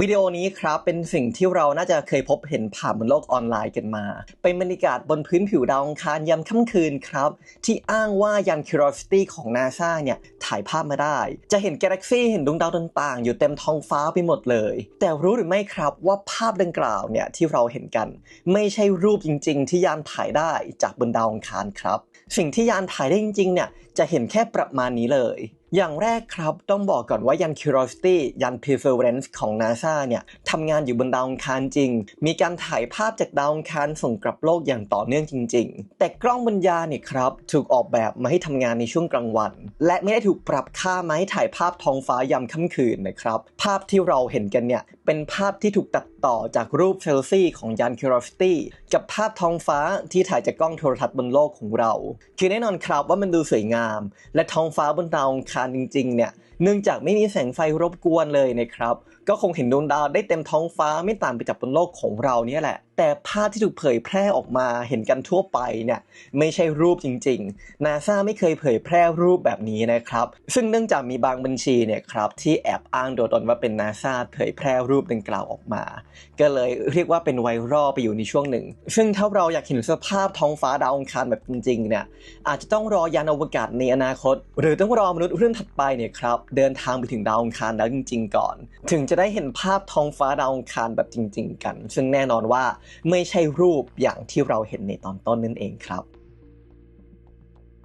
วิดีโอนี้ครับเป็นสิ่งที่เราน่าจะเคยพบเห็นผ่านบนโลกออนไลน์กันมา เป็นบรรยากาศบนพื้นผิวดาวอังคารยามค่ำคืนครับ ที่อ้างว่ายัน Curiosity ของ NASA เนี่ย ถ่ายภาพมาได้ จะเห็นกาแล็กซี่เห็นดวงดาวต่างๆ อยู่เต็มท้องฟ้าไปหมดเลย แต่รู้หรือไม่ครับว่าภาพดังกล่าวเนี่ยที่เราเห็นกัน ไม่ใช่รูปจริง ๆ ที่ยานถ่ายได้จากบนดาวอังคารครับ สิ่งที่ยานถ่ายได้จริงๆเนี่ยจะเห็นแค่ประมาณนี้เลย อย่างแรกครับต้องบอกก่อนว่ายัน Curiosity ยัน Perseverance ของ NASA เนี่ยทำงานอยู่บนดาวอังคารจริง มีการถ่ายภาพจากดาวอังคารส่งกลับโลกอย่างต่อเนื่องจริง ๆ แต่กล้องบนยานเนี่ยครับถูกออกแบบมาให้ทำงานในช่วงกลางวัน และไม่ได้ถูกปรับค่ามาให้ถ่ายภาพท้องฟ้ายามค่ำคืนนะครับ ภาพที่เราเห็นกันเนี่ยเป็นภาพที่ถูกตัดต่อจากรูปเซลฟี่ของยาน Curiosity กับภาพท้องฟ้าที่ถ่ายจากกล้องโทรทัศน์บนโลกของเรา คือแน่นอนครับว่ามันดูสวยงาม และท้องฟ้าบนดาวอังคารจริงๆเนี่ยเนื่องจากไม่มีแสงไฟรบกวนเลยนะครับ ก็คงเห็นดวงดาวได้เต็มท้องฟ้าไม่ต่างไปจากบนโลกของเราเนี่ยแหละแต่ภาพที่ถูกเผยแพร่ออกมาเห็นกันทั่วไปเนี่ยไม่ใช่รูปจริงๆ นาซาไม่เคยเผยแพร่รูปแบบนี้นะครับ ซึ่งเนื่องจากมีบางบัญชีเนี่ยครับที่แอบอ้างตัวตนว่าเป็นนาซาเผยแพร่รูปดังกล่าวออกมา ก็เลยเรียกว่าเป็นไวรัลไปอยู่ในช่วงหนึ่ง ซึ่งถ้าเราอยากเห็นสภาพท้องฟ้าดาวอังคารแบบจริงๆเนี่ยอาจจะต้องรอยานอวกาศในอนาคต หรือต้องรอมนุษย์รุ่นถัดไปเนี่ยครับเดินทางไปถึงดาวอังคารแล้วจริง ๆ ก่อน ถึงจะได้เห็นภาพท้องฟ้าดาวอังคารแบบจริง ๆ กัน ซึ่งแน่นอนว่าไม่ใช่รูปอย่างที่เราเห็นในตอนต้นนั่นเองครับ